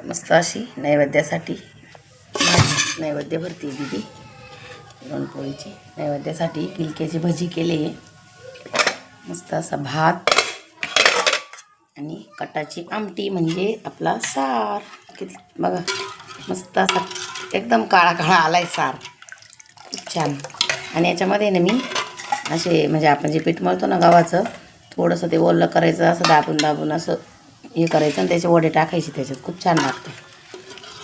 तर मस्त अशी नैवेद्यासाठी नैवेद्य भरती दिदी. पुरणपोळीची नैवेद्यासाठी गिलक्याची भजी केली मस्त असा भात आणि कटाची आमटी म्हणजे आपला सार. किती बघा मस्त असा एकदम काळा काळा आला आहे सार. खूप छान. आणि याच्यामध्ये ना मी असे म्हणजे आपण जे पीठ मळतो ना गव्हाचं थोडंसं ते ओलं करायचं असं दाबून दाबून असं हे करायचं आणि त्याचे वडे टाकायचे त्याच्यात. खूप छान लागते.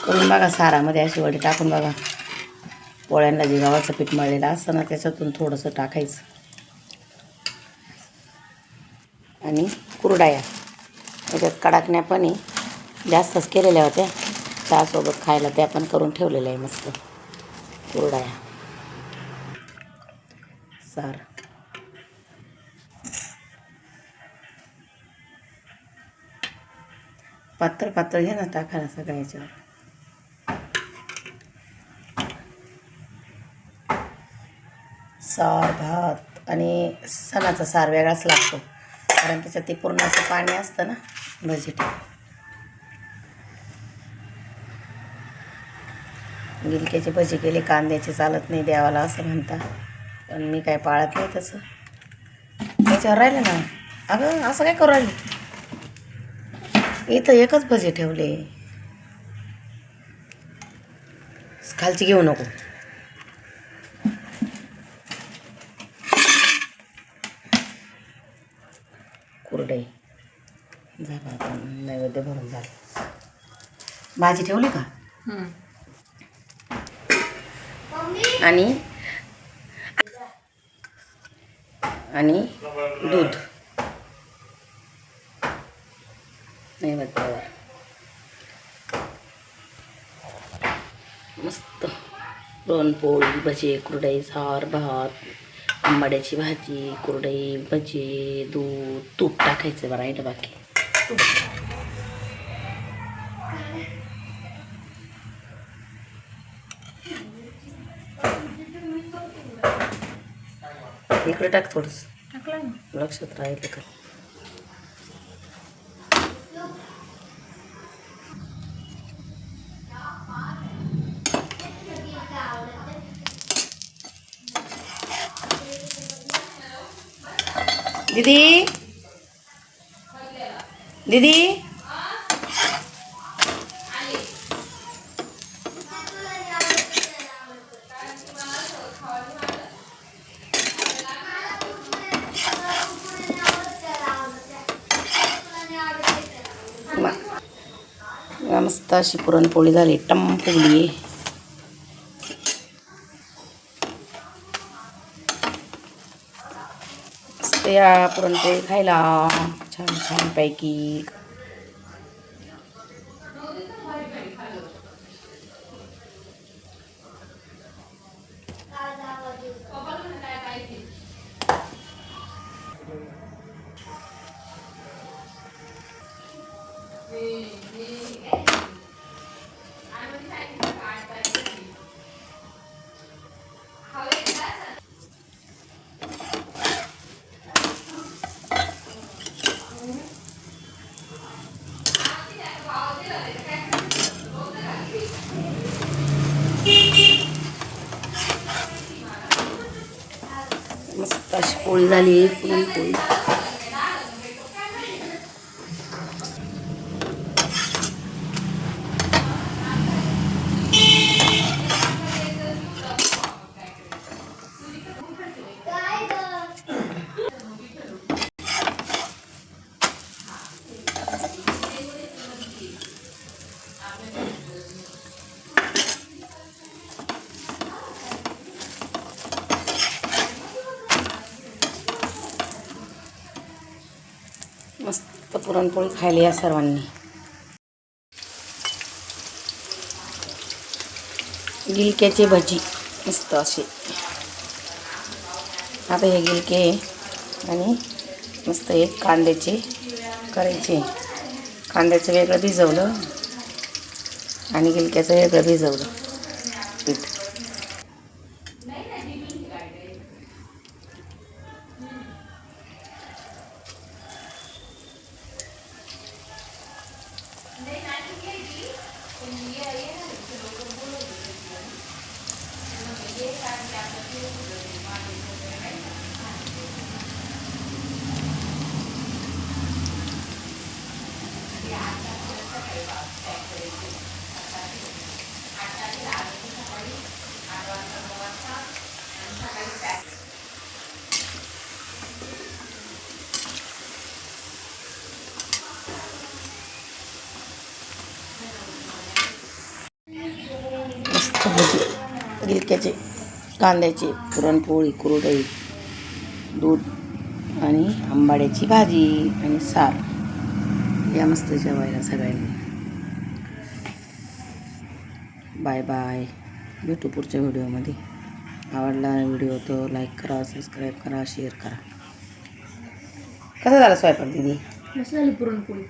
करून बघा सारामध्ये असे वडे टाकून बघा. पोळ्यांना जे गव्हाचं पीठ मळलेलं असतं ना त्याच्यातून थोडंसं टाकायचं. आणि कुरडाया. त्याच्यात कडाकण्या पण आहे. जास्तच केलेल्या होत्या. चहासोबत खायला त्या पण करून ठेवलेल्या आहे मस्त. कुरडाया. सार. पातळ पातळ घ्या ना टाकायला सगळ्या याच्यावर. सार भात आणि सणाचा सार वेगळाच लागतो. कारण त्याच्यात ते पूर्णाचं पाणी असतं ना भजीट गिलक्याची भजी केली कांद्याची चालत नाही देवाला असं म्हणता. पण मी काय पाळत नाही तसं. त्याच्यावर राहिलं ना. अगं असं काय करू राहिली? इथं एकच भजी ठेवले. खालची घेऊ नको. कुरडई. झालं आता नैवेद्य भरून झालं भाजी ठेवली का? आणि आणि दूध. नैवेद्यावर मस्त. पुरणपोळी भजी कुरडई सार भात आंबाड्याची भाजी कुरडई भजी दूध तूप टाकायचं बरं राहिलं बाकी. इकडे टाक थोडस. लक्षात राहिलं का? दीदी? दीदी? मस्त अशी पुरणपोळी झाली टम फुगली या पुरणपोळी खायला. छान छान पैकी मस्त अशी पोळी मस्त पुरणपोळी खायला या सर्वांनी. गिलक्याची भजी मस्त अशी. आता हे गिलके आणि मस्त एक कांद्याचे करायचे. कांद्याचं वेगळं भिजवलं आणि गिलक्याचं वेगळं भिजवलं पीठ. भजी गिलक्याचे कांद्याचे पुरणपोळी कुरडई दूध आणि आंबाड्याची भाजी आणि सार. या मस्त जेवायला सगळ्यांनी. Bye bye. भेटू पुढच्या व्हिडिओमध्ये. आवडला व्हिडिओ तर लाईक करा सबस्क्राईब करा शेअर करा. कसा झाला स्वयंपाक दिदी? झाली पुरणपोळी.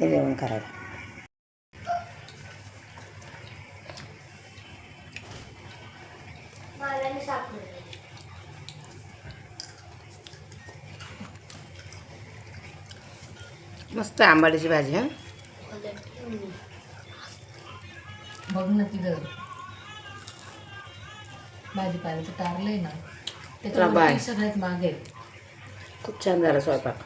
हे जेवण करायला. मस्त आहे आंबाड्याची भाजी हां? बघ ना तिथं. भाजीपाल्याचं टारलंय ना. त्याच्यामध्ये सगळ्यात मागे. खूप छान झाला स्वयंपाक.